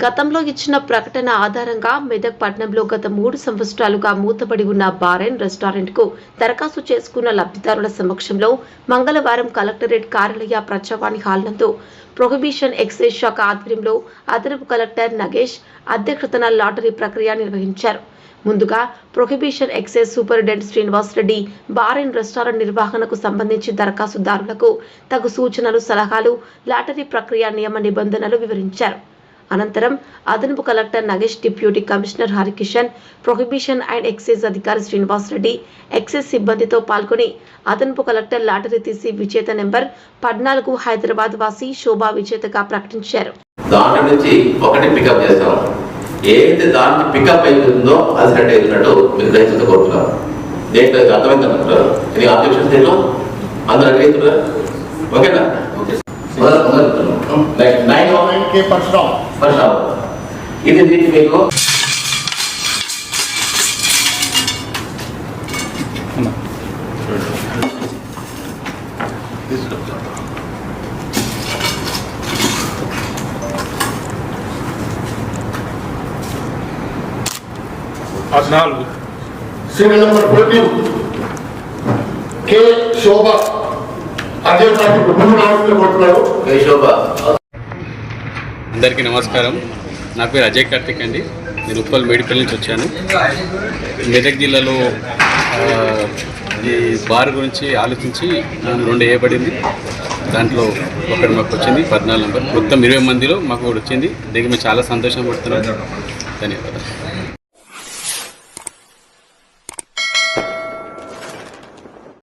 గతంలో ఇచ్చిన ప్రకటన ఆధారంగా మెదక్ పట్టణంలో గత మూడు సంవత్సరాలుగా మూతపడి ఉన్న బార్ అండ్ రెస్టారెంట్కు దరఖాస్తు చేసుకున్న లబ్ధిదారుల సమక్షంలో మంగళవారం కలెక్టరేట్ కార్యాలయ ప్రజావాణి హాల్ నందు ప్రొహిబిషన్ ఎక్సైజ్ శాఖ ఆధ్వర్యంలో అదనపు కలెక్టర్ నగేష్ అధ్యక్షతన లాటరీ ప్రక్రియ నిర్వహించారు. ముందుగా prohibition excise superintendent Srinivas Reddy bar and restaurant నిర్వహణకు సంబంధించి దరఖాస్తుదారులకు తగు సూచనలు సలహాలు లాటరీ ప్రక్రియ నియమ నిబంధనలు వివరించారు. అనంతరం అదనపు collector Nagesh deputy commissioner Harikishan prohibition and excise అధికారి శ్రీనివాస్ రెడ్డి ఎక్సైజ్ సిబ్బందితో పాల్గొని అదనపు కలెక్టర్ లాటరీ తీసి విజేత నెంబర్ పద్నాలుగు హైదరాబాద్ వాసి శోభా విజేతగా ప్రకటించారు. దాంట్లో నుంచి ఒకటి పికప్ చేస్తాం ఏదైతే దాంట్లో పికప్ అవుతుందో అది సెట్ అవుతున్నట్టు మీరు గ్రహించడం కోరుతున్నాను దేంట్లో ఇది అర్థమైంది అనుకుంటారు ఇది ఆబ్జెక్షన్ దేంట్లో అందరూ ఓకేనా? Nine K Parasuram first half. ఇది దీనికి మీకు పద్నాలుగు serial number fourteen K Shobha అదే పార్టీ ముందు నాలుగు కొడుతున్నాడు ఏ శోభ అందరికీ నమస్కారం. నా పేరు అజయ్ కార్తిక్ అండి. నేను ఉప్పల్ మేడిపల్లి నుంచి వచ్చాను. మెదక్ జిల్లాలో ఈ బార్ గురించి ఆలోచించి నేను రెండు వేయబడింది. దాంట్లో ఒకటి మాకు వచ్చింది పద్నాలుగు నెంబర్. మొత్తం ఇరవై మందిలో మాకు ఒకటి వచ్చింది. దీనికి మేము చాలా సంతోషం పడుతున్నాం. ధన్యవాదాలు.